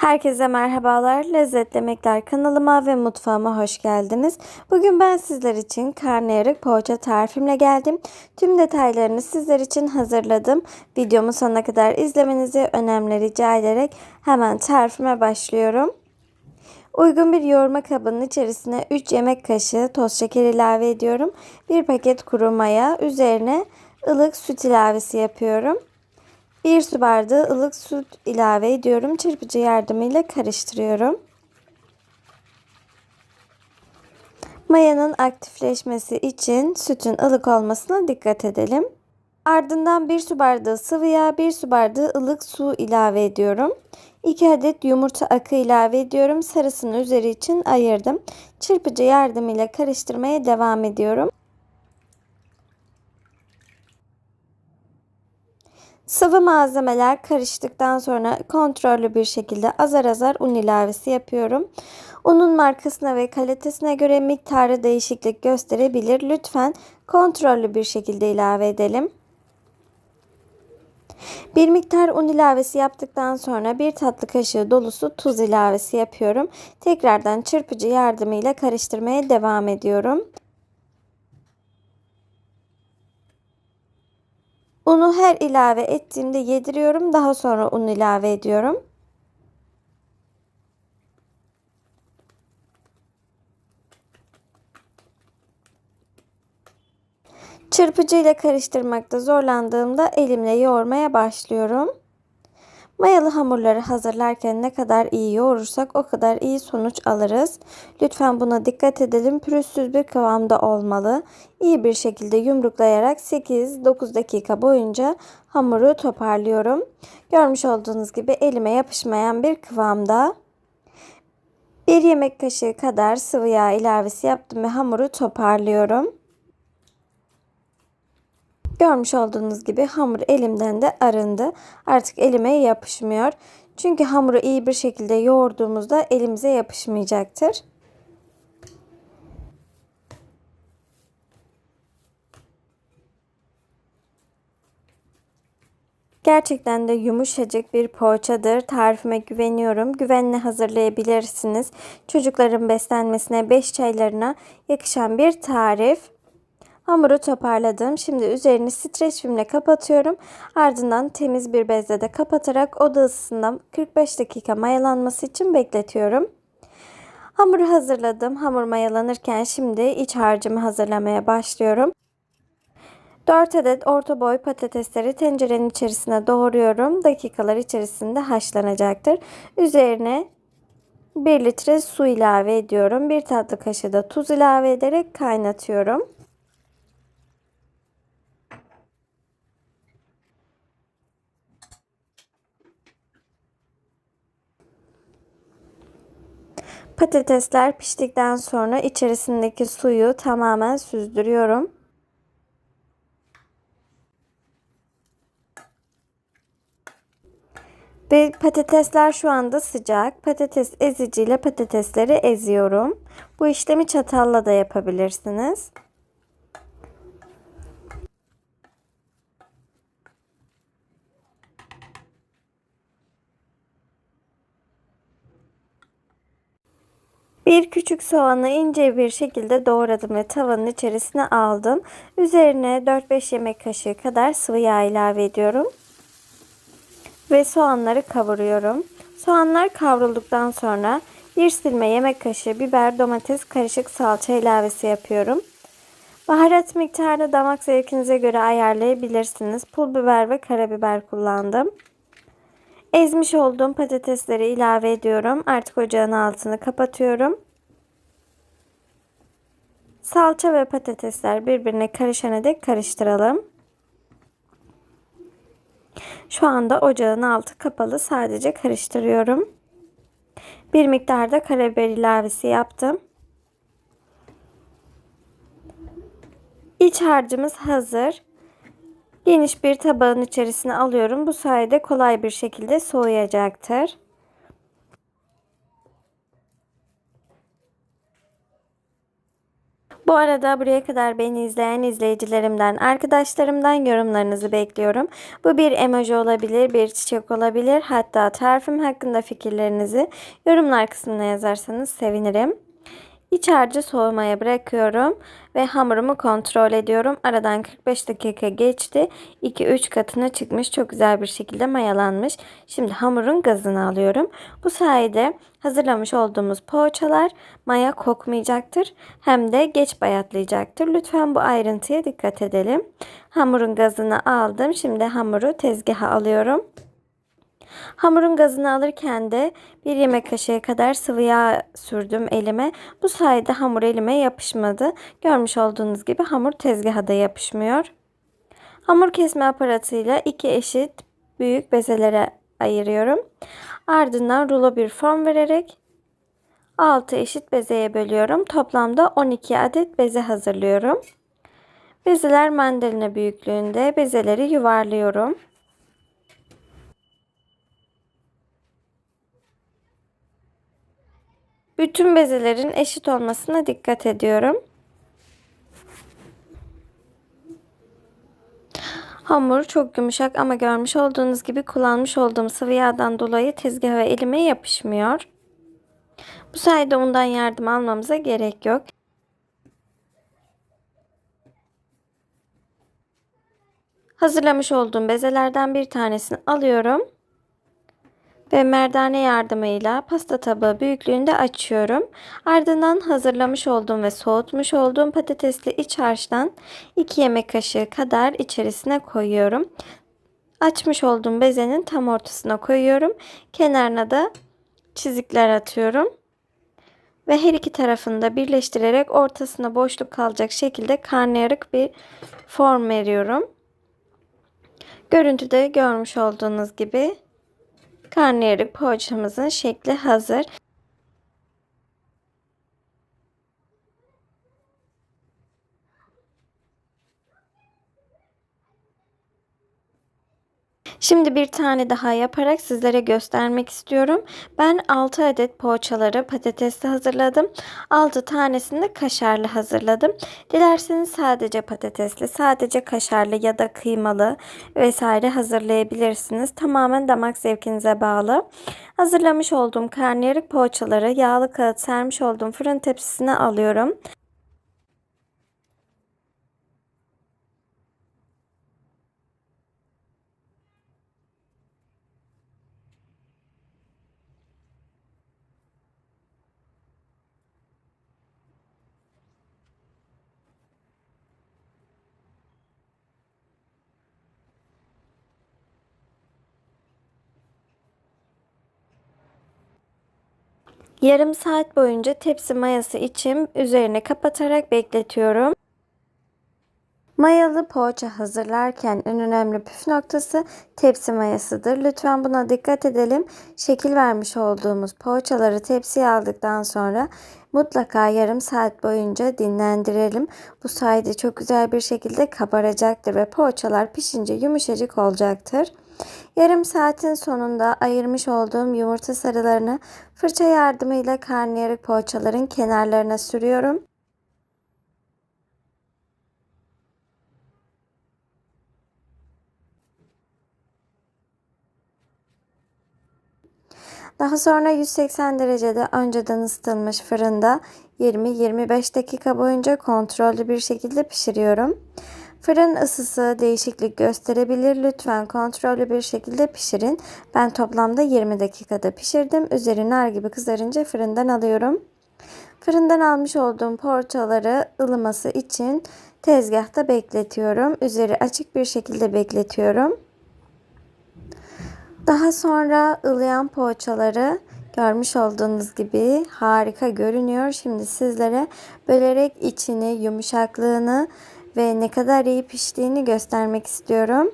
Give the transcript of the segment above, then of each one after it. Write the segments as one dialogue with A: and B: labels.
A: Herkese merhabalar. Lezzetli Yemekler kanalıma ve mutfağıma hoş geldiniz. Bugün ben sizler için karnıyarık poğaça tarifimle geldim. Tüm detaylarını sizler için hazırladım. Videomu sonuna kadar izlemenizi önemli rica ederek hemen tarifime başlıyorum. Uygun bir yoğurma kabının içerisine 3 yemek kaşığı toz şeker ilave ediyorum. 1 paket kuru maya, üzerine ılık süt ilavesi yapıyorum. 1 su bardağı ılık süt ilave ediyorum. Çırpıcı yardımıyla karıştırıyorum. Mayanın aktifleşmesi için sütün ılık olmasına dikkat edelim. Ardından 1 su bardağı sıvı yağ, 1 su bardağı ılık su ilave ediyorum. 2 adet yumurta akı ilave ediyorum. Sarısını üzeri için ayırdım. Çırpıcı yardımıyla karıştırmaya devam ediyorum. Sıvı malzemeler karıştıktan sonra kontrollü bir şekilde azar azar un ilavesi yapıyorum. Unun markasına ve kalitesine göre miktarı değişiklik gösterebilir. Lütfen kontrollü bir şekilde ilave edelim. Bir miktar un ilavesi yaptıktan sonra bir tatlı kaşığı dolusu tuz ilavesi yapıyorum. Tekrardan çırpıcı yardımıyla karıştırmaya devam ediyorum. Unu her ilave ettiğimde yediriyorum. Daha sonra un ilave ediyorum. Çırpıcı ile karıştırmakta zorlandığımda elimle yoğurmaya başlıyorum. Mayalı hamurları hazırlarken ne kadar iyi yoğurursak o kadar iyi sonuç alırız. Lütfen buna dikkat edelim. Pürüzsüz bir kıvamda olmalı. İyi bir şekilde yumruklayarak 8-9 dakika boyunca hamuru toparlıyorum. Görmüş olduğunuz gibi elime yapışmayan bir kıvamda. Bir yemek kaşığı kadar sıvı yağ ilavesi yaptım ve hamuru toparlıyorum. Görmüş olduğunuz gibi hamur elimden de arındı. Artık elime yapışmıyor. Çünkü hamuru iyi bir şekilde yoğurduğumuzda elimize yapışmayacaktır. Gerçekten de yumuşacık bir poğaçadır. Tarifime güveniyorum. Güvenle hazırlayabilirsiniz. Çocukların beslenmesine, beş çaylarına yakışan bir tarif. Hamuru toparladım. Şimdi üzerini streç filmle kapatıyorum. Ardından temiz bir bezle de kapatarak oda ısısında 45 dakika mayalanması için bekletiyorum. Hamuru hazırladım. Hamur mayalanırken şimdi iç harcımı hazırlamaya başlıyorum. 4 adet orta boy patatesleri tencerenin içerisine doğruyorum. Dakikalar içerisinde haşlanacaktır. Üzerine 1 litre su ilave ediyorum. 1 tatlı kaşığı da tuz ilave ederek kaynatıyorum. Patatesler piştikten sonra içerisindeki suyu tamamen süzdürüyorum. Ve patatesler şu anda sıcak. Patates eziciyle patatesleri eziyorum. Bu işlemi çatalla da yapabilirsiniz. Bir küçük soğanı ince bir şekilde doğradım ve tavanın içerisine aldım. Üzerine 4-5 yemek kaşığı kadar sıvı yağ ilave ediyorum. Ve soğanları kavuruyorum. Soğanlar kavrulduktan sonra bir silme yemek kaşığı biber, domates, karışık salça ilavesi yapıyorum. Baharat miktarını damak zevkinize göre ayarlayabilirsiniz. Pul biber ve karabiber kullandım. Ezmiş olduğum patatesleri ilave ediyorum. Artık ocağın altını kapatıyorum. Salça ve patatesler birbirine karışana dek karıştıralım. Şu anda ocağın altı kapalı. Sadece karıştırıyorum. Bir miktar da karabiber ilavesi yaptım. İç harcımız hazır. Geniş bir tabağın içerisine alıyorum. Bu sayede kolay bir şekilde soğuyacaktır. Bu arada buraya kadar beni izleyen izleyicilerimden, arkadaşlarımdan yorumlarınızı bekliyorum. Bu bir emoji olabilir, bir çiçek olabilir. Hatta tarifim hakkında fikirlerinizi yorumlar kısmına yazarsanız sevinirim. İç harcı soğumaya bırakıyorum ve hamurumu kontrol ediyorum. Aradan 45 dakika geçti. 2-3 katına çıkmış. Çok güzel bir şekilde mayalanmış. Şimdi hamurun gazını alıyorum. Bu sayede hazırlamış olduğumuz poğaçalar maya kokmayacaktır. Hem de geç bayatlayacaktır. Lütfen bu ayrıntıya dikkat edelim. Hamurun gazını aldım. Şimdi hamuru tezgaha alıyorum. Hamurun gazını alırken de bir yemek kaşığı kadar sıvı yağ sürdüm elime. Bu sayede hamur elime yapışmadı. Görmüş olduğunuz gibi hamur tezgaha da yapışmıyor. Hamur kesme aparatıyla iki eşit büyük bezelere ayırıyorum. Ardından rulo bir form vererek 6 eşit bezeye bölüyorum. Toplamda 12 adet beze hazırlıyorum. Bezeler mandalina büyüklüğünde bezeleri yuvarlıyorum. Bütün bezelerin eşit olmasına dikkat ediyorum. Hamur çok yumuşak ama görmüş olduğunuz gibi kullanmış olduğum sıvı yağdan dolayı tezgah ve elime yapışmıyor. Bu sayede undan yardım almamıza gerek yok. Hazırlamış olduğum bezelerden bir tanesini alıyorum ve merdane yardımıyla pasta tabağı büyüklüğünde açıyorum. Ardından hazırlamış olduğum ve soğutmuş olduğum patatesli iç harçtan 2 yemek kaşığı kadar içerisine koyuyorum. Açmış olduğum bezenin tam ortasına koyuyorum. Kenarına da çizikler atıyorum. Ve her iki tarafını da birleştirerek ortasına boşluk kalacak şekilde karnıyarık bir form veriyorum. Görüntüde görmüş olduğunuz gibi karnıyarık poğaçamızın şekli hazır. Şimdi bir tane daha yaparak sizlere göstermek istiyorum. Ben 6 adet poğaçaları patatesli hazırladım. 6 tanesini de kaşarlı hazırladım. Dilerseniz sadece patatesli, sadece kaşarlı ya da kıymalı vesaire hazırlayabilirsiniz. Tamamen damak zevkinize bağlı. Hazırlamış olduğum karnıyarık poğaçaları yağlı kağıt sermiş olduğum fırın tepsisine alıyorum. Yarım saat boyunca tepsi mayası için üzerine kapatarak bekletiyorum. Mayalı poğaça hazırlarken en önemli püf noktası tepsi mayasıdır. Lütfen buna dikkat edelim. Şekil vermiş olduğumuz poğaçaları tepsiye aldıktan sonra mutlaka yarım saat boyunca dinlendirelim. Bu sayede çok güzel bir şekilde kabaracaktır ve poğaçalar pişince yumuşacık olacaktır. Yarım saatin sonunda ayırmış olduğum yumurta sarılarını fırça yardımıyla karnıyarık poğaçaların kenarlarına sürüyorum. Daha sonra 180 derecede önceden ısıtılmış fırında 20-25 dakika boyunca kontrollü bir şekilde pişiriyorum. Fırın ısısı değişiklik gösterebilir. Lütfen kontrollü bir şekilde pişirin. Ben toplamda 20 dakikada pişirdim. Üzeri nar gibi kızarınca fırından alıyorum. Fırından almış olduğum poğaçaları ılıması için tezgahta bekletiyorum. Üzeri açık bir şekilde bekletiyorum. Daha sonra ılıyan poğaçaları görmüş olduğunuz gibi harika görünüyor. Şimdi sizlere bölerek içini, yumuşaklığını ve ne kadar iyi piştiğini göstermek istiyorum.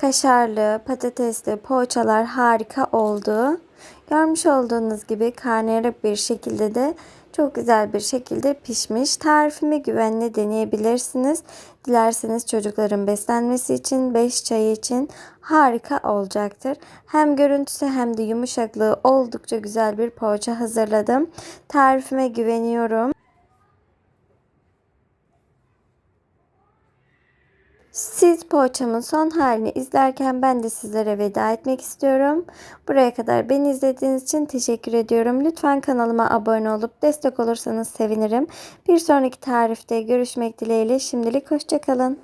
A: Kaşarlı, patatesli poğaçalar harika oldu. Görmüş olduğunuz gibi karnıyarık bir şekilde de çok güzel bir şekilde pişmiş. Tarifimi güvenle deneyebilirsiniz. Dilerseniz çocukların beslenmesi için 5 çayı için harika olacaktır. Hem görüntüsü hem de yumuşaklığı oldukça güzel bir poğaça hazırladım. Tarifime güveniyorum. Siz poğaçamın son halini izlerken ben de sizlere veda etmek istiyorum. Buraya kadar beni izlediğiniz için teşekkür ediyorum. Lütfen kanalıma abone olup destek olursanız sevinirim. Bir sonraki tarifte görüşmek dileğiyle şimdilik hoşçakalın.